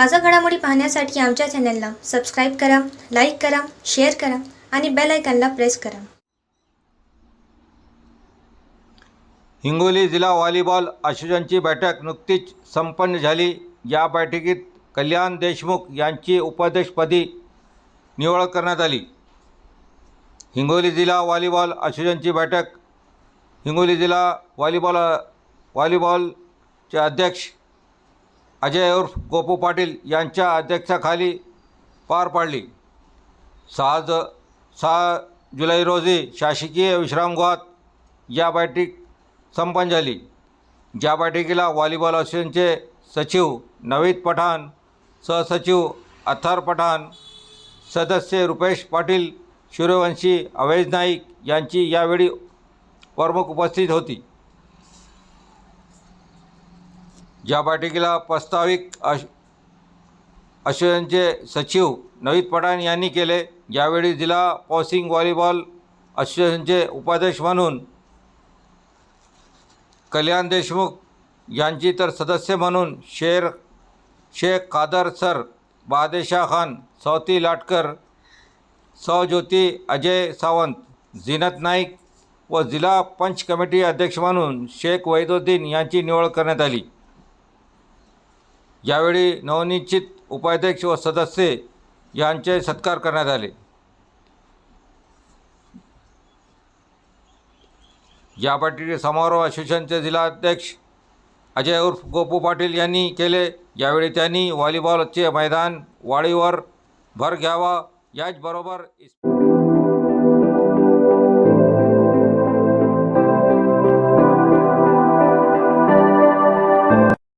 ताजा घडामोडी पाहण्यासाठी आमच्या चॅनलला सबस्क्राईब करा लाईक करा शेअर करा आणि बेल आयकॉनला प्रेस करा. हिंगोली जिल्हा व्हॉलीबॉल असोसिएशनची बैठक नुकतीच संपन्न झाली. या बैठकीत कल्याण देशमुख यांची उपाध्यक्षपदी निवड करण्यात आली. हिंगोली जिल्हा व्हॉलीबॉल असोसिएशनची बैठक हिंगोली जिल्हा व्हॉलीबॉल व्हॉलीबॉलचे अध्यक्ष अजय उर्फ गोपू पाटील यांच्या अध्यक्षाखाली पार पाडली. सहा ज सहा जुलै रोजी शासकीय विश्रामगृहात या बैठक संपन्न झाली. ज्या बैठकीला व्हॉलीबॉल असोसिएशनचे सचिव नवीद पठाण सहसचिव अथर पठाण सदस्य रुपेश पाटील सूर्यवंशी अवैज नाईक यांची यावेळी प्रमुख उपस्थित होती. ज्या बैठकीला प्रस्ताविक अश असोसिएशनचे सचिव नवीद पठाण यांनी केले यावेळी जिल्हा पॉसिंग व्हॉलीबॉल असोसिएशनचे उपाध्यक्ष म्हणून कल्याण देशमुख यांची तर सदस्य म्हणून शेर शेख कादर सर बहादेशाह खान सौती लाटकर सौज्योती अजय सावंत झिनत नाईक व जिल्हा पंच कमिटी अध्यक्ष म्हणून शेख वैदुद्दीन यांची निवड करण्यात आली. यावेळी नवनिश्चित उपाध्यक्ष व सदस्य यांचे सत्कार करण्यात आले. या पाटील समारोह असोसिएशनचे जिल्हाध्यक्ष अजय उर्फ गोपू पाटील यांनी केले. यावेळी त्यांनी व्हॉलीबॉलचे मैदान वाळीवर भर घ्यावा याचबरोबर इस